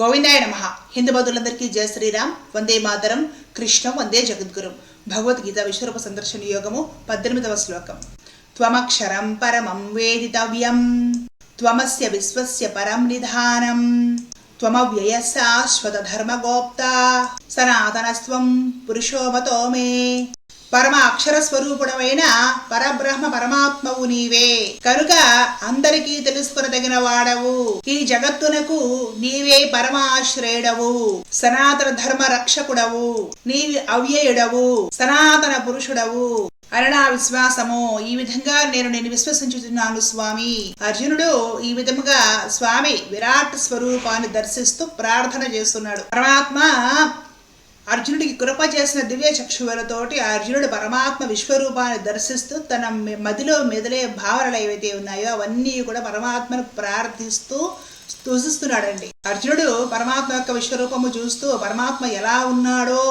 గోవిందాయ నమ. హిందూ బంధువులందరికీ జయ శ్రీరామ్. వందే మాతరం. కృష్ణం. వందే జగద్గురు. భగవద్గీత విశ్వరూప సందర్శన యోగము పద్దెనిమిదవ శ్లోకం. త్వమక్షరం పరమం వేదితవ్యం. త్వమస్య విశ్వస్య పరం నిధానం. త్వమవ్యయ శాశ్వత ధర్మగోప్త సనాతనస్వం పురుషోమతో మే. పరమ అక్షర స్వరూపుడమైన పరబ్రహ్మ పరమాత్మవు నీవే. కనుక అందరికీ తెలుసుకునదగిన వాడవు ఈ జగత్తునకు నీవే పరమాశ్రయుడవు. సనాతన ధర్మ రక్షకుడవు. నీవి అవ్యయుడవు. సనాతన పురుషుడవు. అరణా విశ్వాసము ఈ విధంగా నేను నేను విశ్వసించుతున్నాను స్వామి. అర్జునుడు ఈ విధముగా స్వామి విరాట్ స్వరూపాన్ని దర్శిస్తూ ప్రార్థన చేస్తున్నాడు. పరమాత్మ అర్జునుడికి కృప చేసిన దివ్య చక్షువులతోటి అర్జునుడు పరమాత్మ విశ్వరూపాన్ని దర్శిస్తూ తన మదిలో మెదిలే భావనలు ఏవైతే ఉన్నాయో అవన్నీ కూడా పరమాత్మను ప్రార్థిస్తూ స్తుతిస్తున్నాడండి. అర్జునుడు పరమాత్మ యొక్క విశ్వరూపము చూస్తూ పరమాత్మ ఎలా ఉన్నాడో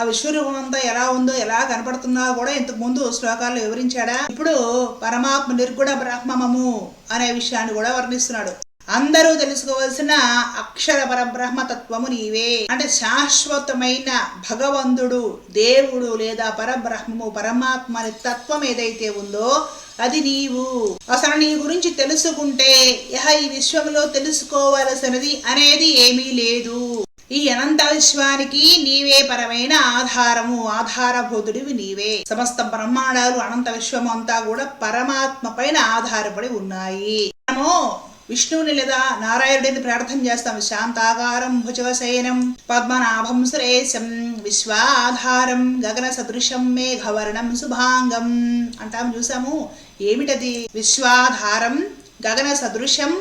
ఆ విశ్వరూపం అంతా ఎలా ఉందో ఎలా కనపడుతున్నా కూడా ఇంతకు ముందు శ్లోకాల్లో వివరించాడా? ఇప్పుడు పరమాత్మ నిర్గుణ బ్రహ్మమము అనే విషయాన్ని కూడా వర్ణిస్తున్నాడు. అందరూ తెలుసుకోవలసిన అక్షర పరబ్రహ్మ తత్వము నీవే. అంటే శాశ్వతమైన భగవంతుడు దేవుడు లేదా పరబ్రహ్మము పరమాత్మ అనే తత్వం ఏదైతే ఉందో అది నీవు. అసలు నీ గురించి తెలుసుకుంటే యహ ఈ విశ్వంలో తెలుసుకోవలసినది అనేది ఏమీ లేదు. ఈ అనంత విశ్వానికి నీవే పరమైన ఆధారము ఆధారభూతుడివి నీవే. సమస్త బ్రహ్మాండాలు అనంత విశ్వము అంతా కూడా పరమాత్మ పైన ఆధారపడి ఉన్నాయి. మనము విష్ణువుని లేదా నారాయణుడిని ప్రార్థన చేస్తాం. శాంతాకారం భుజవశయనం పద్మనాభం సురేశం విశ్వాధారం గగన సదృశం మేఘవర్ణం శుభాంగం అంటాం చూసాము. ఏమిటది? విశ్వాధారం గగన సదృశం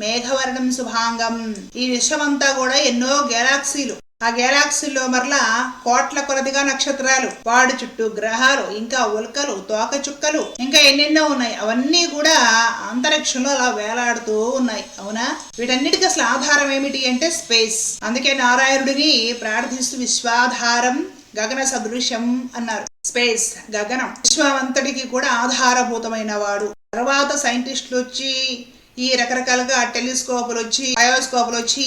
మేఘవర్ణం శుభాంగం. ఈ విశ్వమంతా కూడా ఎన్నో గెలాక్సీలు ఆ గెలాక్సీలో మరలా కోట్ల కొలదిగా నక్షత్రాలు వాడి చుట్టూ గ్రహాలు ఇంకా ఉల్కలు తోక చుక్కలు ఇంకా ఎన్నెన్నో ఉన్నాయి. అవన్నీ కూడా అంతరిక్షంలో అలా వేలాడుతూ ఉన్నాయి. అవునా? వీటన్నిటికీ అసలు ఆధారం ఏమిటి అంటే స్పేస్. అందుకే నారాయణుడిని ప్రార్థిస్తూ విశ్వాధారం గగన సదృశ్యం అన్నారు. స్పేస్ గగనం విశ్వమంతటికి కూడా ఆధారభూతమైన వాడు. తర్వాత సైంటిస్టులు వచ్చి ఈ రకరకాలుగా టెలిస్కోపులు వచ్చి బయోస్కోపులు వచ్చి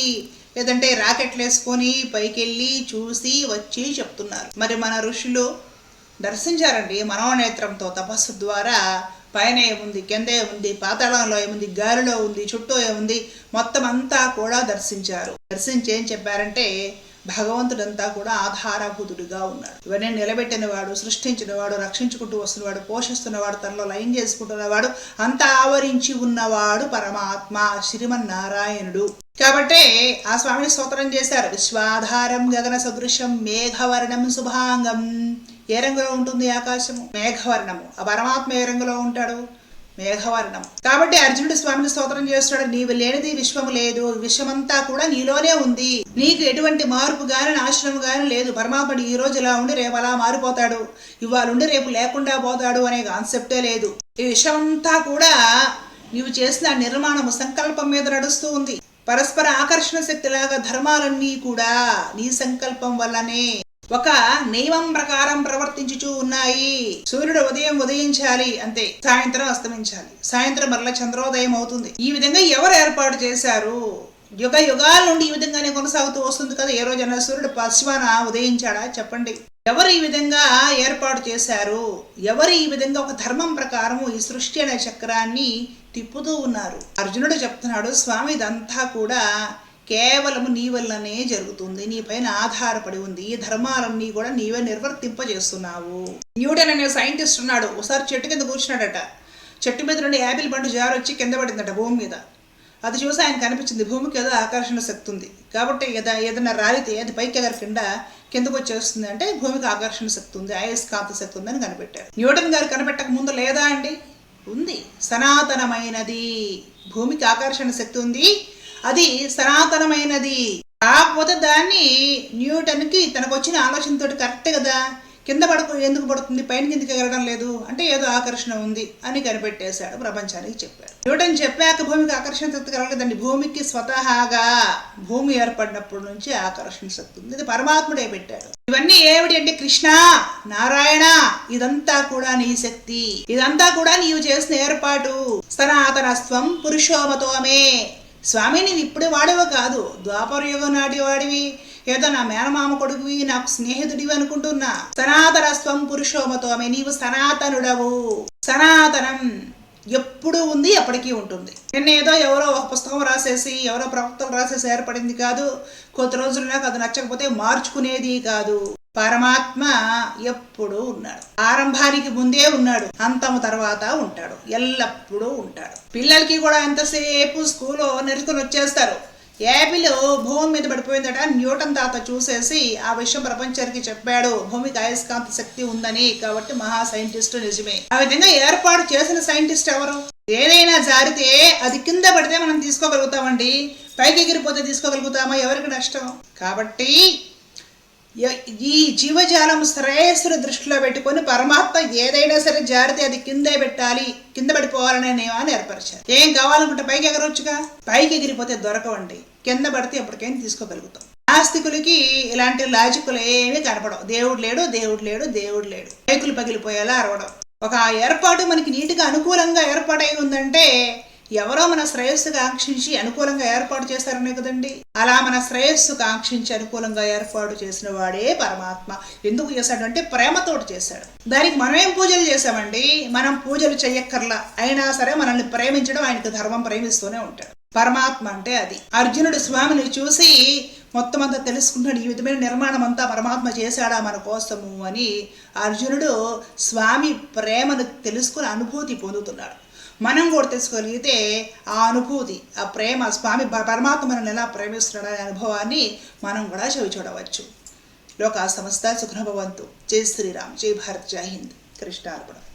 లేదంటే రాకెట్లు వేసుకొని పైకెళ్ళి చూసి వచ్చి చెప్తున్నారు. మరి మన ఋషులు దర్శించారండి మనోనేత్రంతో తపస్సు ద్వారా. పైన ఏముంది కింద ఏముంది పాతాళంలో ఏముంది గాలిలో ఉంది చుట్టూ ఏముంది మొత్తం అంతా కూడా దర్శించారు. దర్శించి ఏం చెప్పారంటే భగవంతుడంతా కూడా ఆధారభూతుడిగా ఉన్నాడు. ఇవన్నీ నిలబెట్టిన వాడు సృష్టించిన వాడు రక్షించుకుంటూ వస్తున్నవాడు పోషిస్తున్నవాడు తనలో లయం చేసుకుంటున్నవాడు అంతా ఆవరించి ఉన్నవాడు పరమాత్మ శ్రీమన్నారాయణుడు. కాబట్టే ఆ స్వామిని స్తోత్రం చేశారు. విశ్వాధారం గగన సదృశం మేఘవర్ణం శుభాంగం. ఏ రంగులో ఉంటుంది ఆకాశము? మేఘవర్ణము. ఆ పరమాత్మ ఏ రంగులో ఉంటాడు? మేఘవర్ణం. కాబట్టి అర్జునుడు స్వామిని స్తోత్రం చేస్తున్నాడు. నీవు లేనిది విశ్వము లేదు. విశ్వమంతా కూడా నీలోనే ఉంది. నీకు ఎటువంటి మార్పు గాని నాశనం గాని లేదు. పరమాత్ముడు ఈ రోజు ఇలా ఉండి రేపు అలా మారిపోతాడు. ఇవాళ ఉండి రేపు లేకుండా పోతాడు అనే కాన్సెప్టే లేదు. ఈ విశ్వమంతా కూడా నీవు చేసిన నిర్మాణము సంకల్పం మీద నడుస్తూ ఉంది. పరస్పర ఆకర్షణ శక్తిలాగా ధర్మాలన్నీ కూడా నీ సంకల్పం వల్లనే. ఒక నియమం ప్రకారం ప్రవర్తించుచూ ఉన్నాయి. సూర్యుడు ఉదయం ఉదయించాలి అంతే. సాయంత్రం అస్తమించాలి. సాయంత్రం మరల చంద్రోదయం అవుతుంది. ఈ విధంగా ఎవరు ఏర్పాటు చేశారు? యుగ యుగాల నుండి ఈ విధంగానే కొనసాగుతూ వస్తుంది కదా. ఏ రోజైనా సూర్యుడు పశ్చిమాన ఉదయించాడా? చెప్పండి. ఎవరు ఈ విధంగా ఏర్పాటు చేశారు? ఎవరు ఈ విధంగా ఒక ధర్మం ప్రకారం ఈ సృష్టి అనే చక్రాన్ని తిప్పుతూ ఉన్నారు. అర్జునుడు చెప్తున్నాడు స్వామి ఇదంతా కూడా కేవలము నీ వల్లనే జరుగుతుంది. నీ పైన ఆధారపడి ఉంది. ఈ ధర్మాలన్నీ కూడా నీవే నిర్వర్తింపజేస్తున్నావు. న్యూటన్ అనే సైంటిస్ట్ ఉన్నాడు. ఒకసారి చెట్టు కింద కూర్చున్నాడట. చెట్టు మీద నుండి యాపిల్ పండు జారొచ్చి కింద పడిందట భూమి మీద. అది చూసి ఆయన కనిపించింది. భూమికి ఏదో ఆకర్షణ శక్తి ఉంది కాబట్టి ఏదా ఏదైనా రాలితే అది పైకి ఎగరకుండా కిందకు వచ్చేస్తుంది అంటే భూమికి ఆకర్షణ శక్తి ఉంది అయస్కాంత శక్తి ఉందని కనిపెట్టారు. న్యూటన్ గారు కనిపెట్టక ముందు లేదా అండి? ఉంది. సనాతనమైనది. భూమికి ఆకర్షణ శక్తి ఉంది. అది సనాతనమైనది. కాకపోతే దాన్ని న్యూటన్కి తనకు వచ్చిన ఆలోచనతో కరెక్ట్ కదా. కింద పడకు ఎందుకు పడుతుంది పైన కిందకి ఎగరడం లేదు అంటే ఏదో ఆకర్షణ ఉంది అని కనిపెట్టేశాడు ప్రపంచానికి చెప్పాడు. న్యూటన్ చెప్పాక భూమికి ఆకర్షణ శక్తి కలగలేదండి భూమికి స్వతహాగా భూమి ఏర్పడినప్పటి నుంచి ఆకర్షణ శక్తి ఉంది. ఇది పరమాత్ముడే పెట్టాడు. ఇవన్నీ ఏమిటి అంటే కృష్ణ నారాయణ ఇదంతా కూడా నీ శక్తి. ఇదంతా కూడా నీవు చేసిన ఏర్పాటు. సనాతనస్వం పురుషోమతోమే. స్వామి నీవు ఇప్పుడే వాడేవో కాదు. ద్వాపర యుగం నాటి వాడివి. ఏదో నా మేనమామ కొడుకువి నాకు స్నేహితుడివి అనుకుంటున్నా. సనాతన స్వం పురుషోమతోమే నీవు సనాతనుడవు. సనాతనం ఎప్పుడు ఉంది ఎప్పటికీ ఉంటుంది. నిన్న ఏదో ఎవరో ఒక పుస్తకం రాసేసి ఎవరో ప్రవక్తలు రాసేసి ఏర్పడింది కాదు. కొద్ది రోజులు నాకు అది నచ్చకపోతే మార్చుకునేది కాదు. పరమాత్మ ఎప్పుడూ ఉన్నాడు. ఆరంభానికి ముందే ఉన్నాడు. అంతము తర్వాత ఉంటాడు. ఎల్లప్పుడూ ఉంటాడు. పిల్లలకి కూడా ఎంతసేపు స్కూల్లో నేర్చుకుని వచ్చేస్తారు. యాపిల్ భూమి మీద పడిపోయిందట. న్యూటన్ తాత చూసేసి ఆ విషయం ప్రపంచానికి చెప్పాడు. భూమికి అయస్కాంత శక్తి ఉందని. కాబట్టి మహా సైంటిస్ట్ నిజమే. ఆ విధంగా ఏర్పాటు చేసిన సైంటిస్ట్ ఎవరు? ఏదైనా జారితే అది కింద పడితే మనం తీసుకోగలుగుతామండి. పైకి ఎగిరిపోతే తీసుకోగలుగుతామా? ఎవరికి నష్టం? కాబట్టి ఈ జీవజాలం శ్రేయస్సును దృష్టిలో పెట్టుకొని పరమాత్మ ఏదైనా సరే జారితే అది కిందే పెట్టాలి కింద పడిపోవాలనే నియమాన్ని ఏర్పరిచారు. ఏం కావాలనుకుంటే పైకి ఎగరొచ్చుగా? పైకి ఎగిరిపోతే దొరకవండి. కింద పడితే ఎప్పటికైనా తీసుకోగలుగుతాం. నాస్తికులకి ఇలాంటి లాజికులు ఏమీ కనపడవు. దేవుడు లేడు దేవుడు లేడు దేవుడు లేడు. పైకులు పగిలిపోయేలా అరవడం. ఒక ఏర్పాటు మనకి నీటిగా అనుకూలంగా ఏర్పాటై ఉందంటే ఎవరో మన శ్రేయస్సుకు ఆంక్షించి అనుకూలంగా ఏర్పాటు చేశారనే కదండి. అలా మన శ్రేయస్సుకు ఆంక్షించి అనుకూలంగా ఏర్పాటు చేసిన వాడే పరమాత్మ. ఎందుకు చేశాడు అంటే ప్రేమతోటి చేశాడు. దానికి మనం ఏం పూజలు చేశామండి? మనం పూజలు చెయ్యక్కర్లా. అయినా సరే మనల్ని ప్రేమించడం ఆయనకు ధర్మం ప్రేమిస్తూనే ఉంటాడు. పరమాత్మ అంటే అది. అర్జునుడు స్వామిని చూసి మొత్తం అంతా తెలుసుకుంటాడు ఈ విధమైన నిర్మాణం అంతా పరమాత్మ చేశాడా మన కోసము అని. అర్జునుడు స్వామి ప్రేమను తెలుసుకుని అనుభూతి పొందుతున్నాడు. మనం కూడా తెలుసుకోగలిగితే ఆ అనుభూతి ఆ ప్రేమ స్వామి ప- పరమాత్మ మనల్ని ఎలా ప్రేమిస్తున్నాడు అనే అనుభవాన్ని మనం కూడా చవి చూడవచ్చు. లోక సమస్త సుఖభవంతు జై శ్రీరామ్. జై భారత్. జై హింద్. కృష్ణార్పణం.